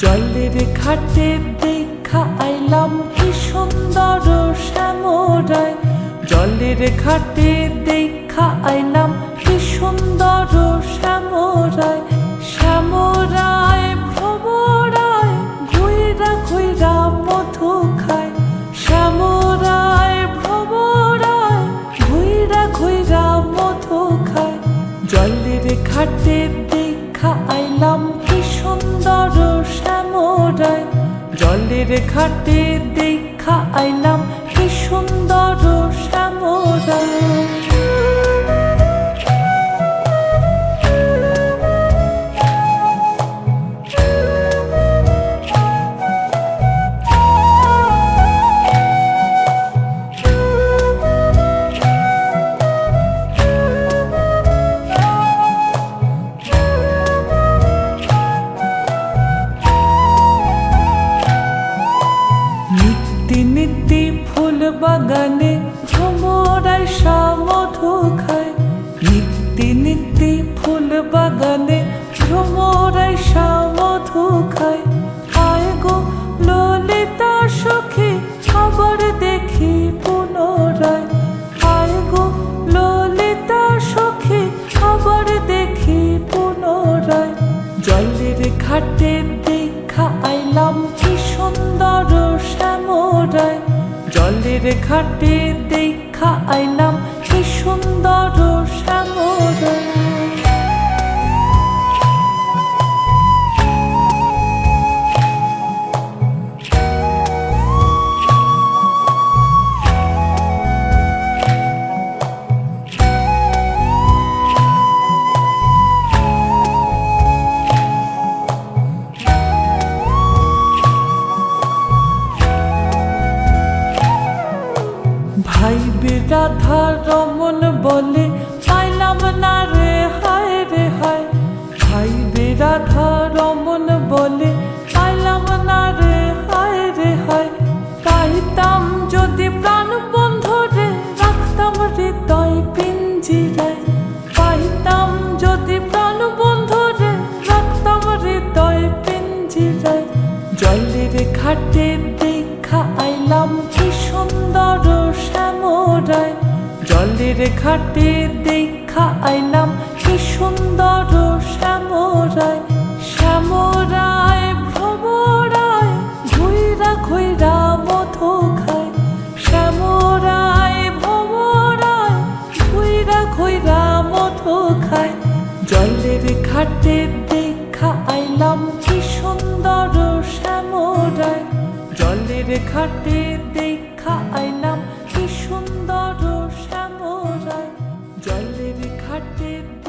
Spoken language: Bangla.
জলের ঘাটে দেখা আইলাম কি সুন্দর শ্যামরায়। জলের ঘাটে দেখা আইলাম কি সুন্দর শ্যামরায়। শ্যামরায় ভ্রমরায়, ঘুইরা ঘুইরা মধু খায়। শ্যামরায় ভ্রমরায়, ঘুইরা ঘুইরা মধু খায়। জলের ঘাটে জলের ঘাটে দেখা আইলাম। বাগানে ভ্রমরায় মধু খায়। নিত্যি নিত্যি ফুল বাগানে ভ্রমরায় মধু খায়। আয় গো ললিতা সখী, আবার দেখি পুনরায়। আয় গো ললিতা সখী, আবার দেখি পুনরায়। জলের ঘাটে দেখা আইলাম, কি সুন্দর শ্যামরায়। জলের ঘাটে দেখা আইলাম কি সুন্দর বলে পাইলাম না রে, হায় রে, হায়। ভাই রাধা রমন বলে পাইলাম না রে, হায় রে, হায়। পাইতাম যদি প্রাণ বন্ধু রে, রাখতাম হৃদয় পিঞ্জিরায় পাইতাম, যদি প্রাণ বন্ধু রে, রাখতাম হৃদয় পিঞ্জিরায় জলের ঘাটে দেখা আইলাম, কি সুন্দর শ্যামরায়। জলের ঘাটে দেখা আইলাম, কি সুন্দর শ্যামরায় শ্যামরায় ভ্রমরায়, ঘুইরা ঘুইরা মধু খায় শ্যামরায় ভ্রমরায়, ঘুইরা ঘুইরা মধু খায় জলের ঘাটে দেখা আইলাম, কি সুন্দর শ্যামরায়। জলের ঘাটে what did